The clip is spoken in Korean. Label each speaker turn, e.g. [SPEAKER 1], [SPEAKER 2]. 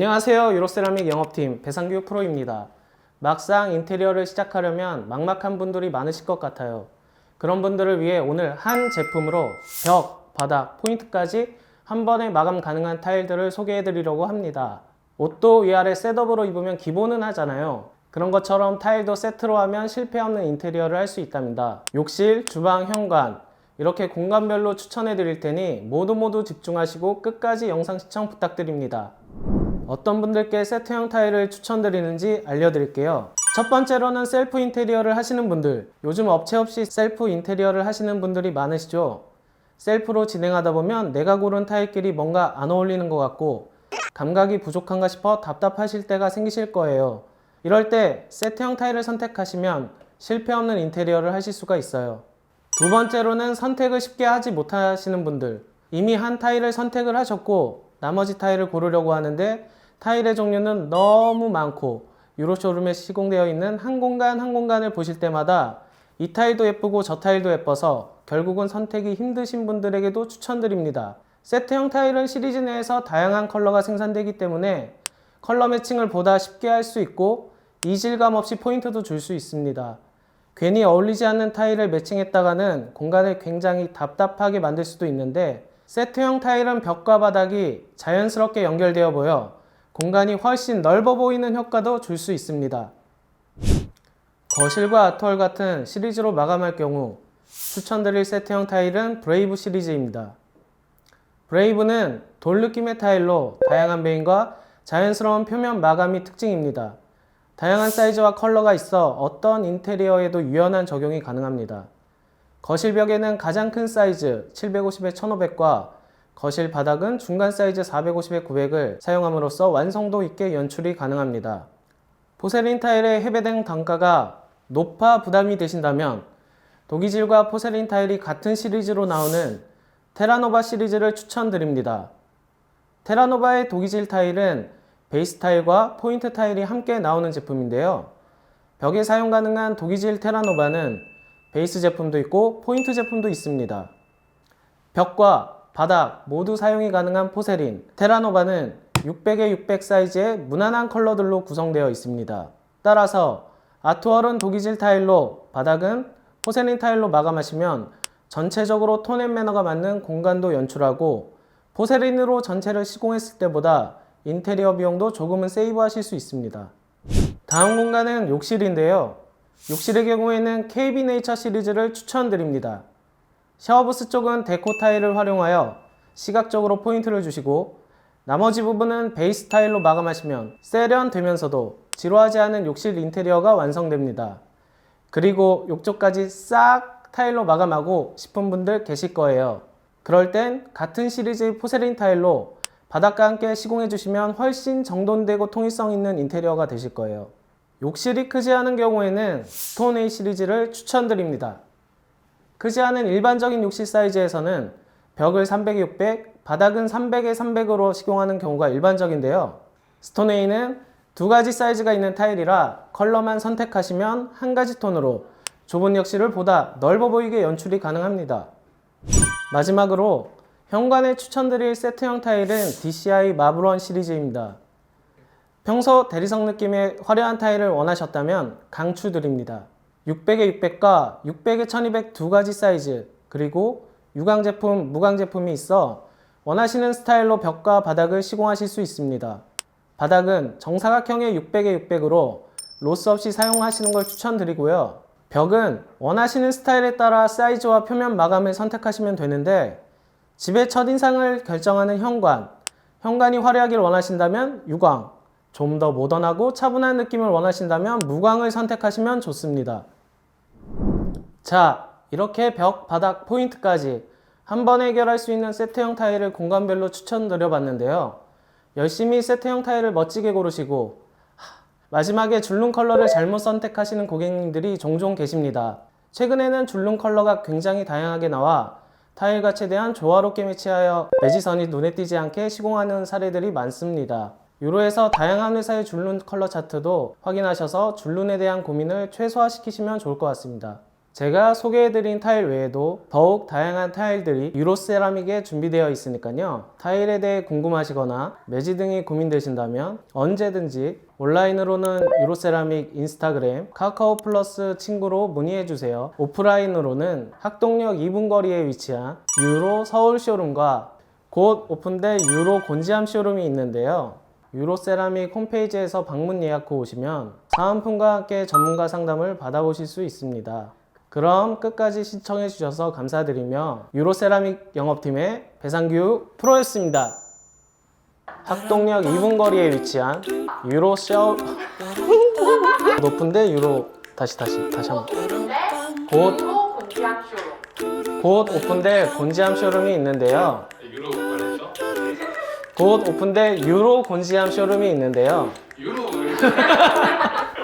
[SPEAKER 1] 안녕하세요. 유로세라믹 영업팀 배상규 프로입니다. 막상 인테리어를 시작하려면 막막한 분들이 많으실 것 같아요. 그런 분들을 위해 오늘 한 제품으로 벽, 바닥, 포인트까지 한 번에 마감 가능한 타일들을 소개해 드리려고 합니다. 옷도 위아래 셋업으로 입으면 기본은 하잖아요. 그런 것처럼 타일도 세트로 하면 실패 없는 인테리어를 할 수 있답니다. 욕실, 주방, 현관 이렇게 공간별로 추천해 드릴 테니 모두 모두 집중하시고 끝까지 영상 시청 부탁드립니다. 어떤 분들께 세트형 타일을 추천드리는지 알려드릴게요. 첫 번째로는 셀프 인테리어를 하시는 분들. 요즘 업체 없이 셀프 인테리어를 하시는 분들이 많으시죠? 셀프로 진행하다 보면 내가 고른 타일끼리 뭔가 안 어울리는 것 같고 감각이 부족한가 싶어 답답하실 때가 생기실 거예요. 이럴 때 세트형 타일을 선택하시면 실패 없는 인테리어를 하실 수가 있어요. 두 번째로는 선택을 쉽게 하지 못하시는 분들. 이미 한 타일을 선택을 하셨고 나머지 타일을 고르려고 하는데 타일의 종류는 너무 많고 유로 쇼룸에 시공되어 있는 한 공간 한 공간을 보실 때마다 이 타일도 예쁘고 저 타일도 예뻐서 결국은 선택이 힘드신 분들에게도 추천드립니다. 세트형 타일은 시리즈 내에서 다양한 컬러가 생산되기 때문에 컬러 매칭을 보다 쉽게 할 수 있고 이질감 없이 포인트도 줄 수 있습니다. 괜히 어울리지 않는 타일을 매칭했다가는 공간을 굉장히 답답하게 만들 수도 있는데 세트형 타일은 벽과 바닥이 자연스럽게 연결되어 보여 공간이 훨씬 넓어 보이는 효과도 줄 수 있습니다. 거실과 아트월 같은 시리즈로 마감할 경우 추천드릴 세트형 타일은 브레이브 시리즈입니다. 브레이브는 돌 느낌의 타일로 다양한 베인과 자연스러운 표면 마감이 특징입니다. 다양한 사이즈와 컬러가 있어 어떤 인테리어에도 유연한 적용이 가능합니다. 거실 벽에는 가장 큰 사이즈 750에 1500과 거실 바닥은 중간 사이즈 450에 900을 사용함으로써 완성도 있게 연출이 가능합니다. 포세린 타일의 해배된 단가가 높아 부담이 되신다면 독이질과 포세린 타일이 같은 시리즈로 나오는 테라노바 시리즈를 추천드립니다. 테라노바의 독이질 타일은 베이스 타일과 포인트 타일이 함께 나오는 제품인데요. 벽에 사용 가능한 독이질 테라노바는 베이스 제품도 있고 포인트 제품도 있습니다. 벽과 바닥 모두 사용이 가능한 포세린 테라노바는 600에 600 사이즈의 무난한 컬러들로 구성되어 있습니다. 따라서 아트월은 독이질 타일로 바닥은 포세린 타일로 마감하시면 전체적으로 톤앤 매너가 맞는 공간도 연출하고 포세린으로 전체를 시공했을 때보다 인테리어 비용도 조금은 세이브 하실 수 있습니다. 다음 공간은 욕실인데요. 욕실의 경우에는 KB 네이처 시리즈를 추천드립니다. 샤워부스 쪽은 데코 타일을 활용하여 시각적으로 포인트를 주시고 나머지 부분은 베이스 타일로 마감하시면 세련되면서도 지루하지 않은 욕실 인테리어가 완성됩니다. 그리고 욕조까지 싹 타일로 마감하고 싶은 분들 계실 거예요. 그럴 땐 같은 시리즈의 포세린 타일로 바닥과 함께 시공해 주시면 훨씬 정돈되고 통일성 있는 인테리어가 되실 거예요. 욕실이 크지 않은 경우에는 스톤 A 시리즈를 추천드립니다. 크지 않은 일반적인 욕실 사이즈에서는 벽을 300에 600, 바닥은 300에 300으로 시공하는 경우가 일반적인데요. 스톤 A는 두 가지 사이즈가 있는 타일이라 컬러만 선택하시면 한 가지 톤으로 좁은 욕실을 보다 넓어 보이게 연출이 가능합니다. 마지막으로 현관에 추천드릴 세트형 타일은 DCI 마블원 시리즈입니다. 평소 대리석 느낌의 화려한 타일을 원하셨다면 강추드립니다. 600에 600과 600에 1200 두 가지 사이즈 그리고 유광 제품, 무광 제품이 있어 원하시는 스타일로 벽과 바닥을 시공하실 수 있습니다. 바닥은 정사각형의 600에 600으로 로스 없이 사용하시는 걸 추천드리고요. 벽은 원하시는 스타일에 따라 사이즈와 표면 마감을 선택하시면 되는데 집의 첫인상을 결정하는 현관, 현관이 화려하길 원하신다면 유광, 좀 더 모던하고 차분한 느낌을 원하신다면 무광을 선택하시면 좋습니다. 자, 이렇게 벽, 바닥, 포인트까지 한 번에 해결할 수 있는 세트형 타일을 공간별로 추천드려 봤는데요. 열심히 세트형 타일을 멋지게 고르시고 하, 마지막에 줄눈 컬러를 잘못 선택하시는 고객님들이 종종 계십니다. 최근에는 줄눈 컬러가 굉장히 다양하게 나와 타일과 최대한 조화롭게 매치하여 매지선이 눈에 띄지 않게 시공하는 사례들이 많습니다. 유로에서 다양한 회사의 줄눈 컬러 차트도 확인하셔서 줄눈에 대한 고민을 최소화시키시면 좋을 것 같습니다. 제가 소개해드린 타일 외에도 더욱 다양한 타일들이 유로세라믹에 준비되어 있으니까요. 타일에 대해 궁금하시거나 매지 등이 고민되신다면 언제든지 온라인으로는 유로세라믹 인스타그램, 카카오 플러스 친구로 문의해주세요. 오프라인으로는 학동역 2분 거리에 위치한 유로 서울 쇼룸과 곧 오픈될 유로 곤지암 쇼룸이 있는데요. 유로세라믹 홈페이지에서 방문 예약 후 오시면 사은품과 함께 전문가 상담을 받아보실 수 있습니다. 그럼 끝까지 시청해 주셔서 감사드리며 유로세라믹 영업팀의 배상규 프로였습니다. 학동역 2분 거리에 위치한 유로쇼 높은데 유로 다시 다시 다시 한번 곧
[SPEAKER 2] 유로 곤지암 쇼룸.
[SPEAKER 1] 곧 오픈될 곤지암 쇼룸이 있는데요.
[SPEAKER 3] 유로?
[SPEAKER 1] 곧 오픈될 유로 곤지암 쇼룸이 있는데요.
[SPEAKER 3] 유로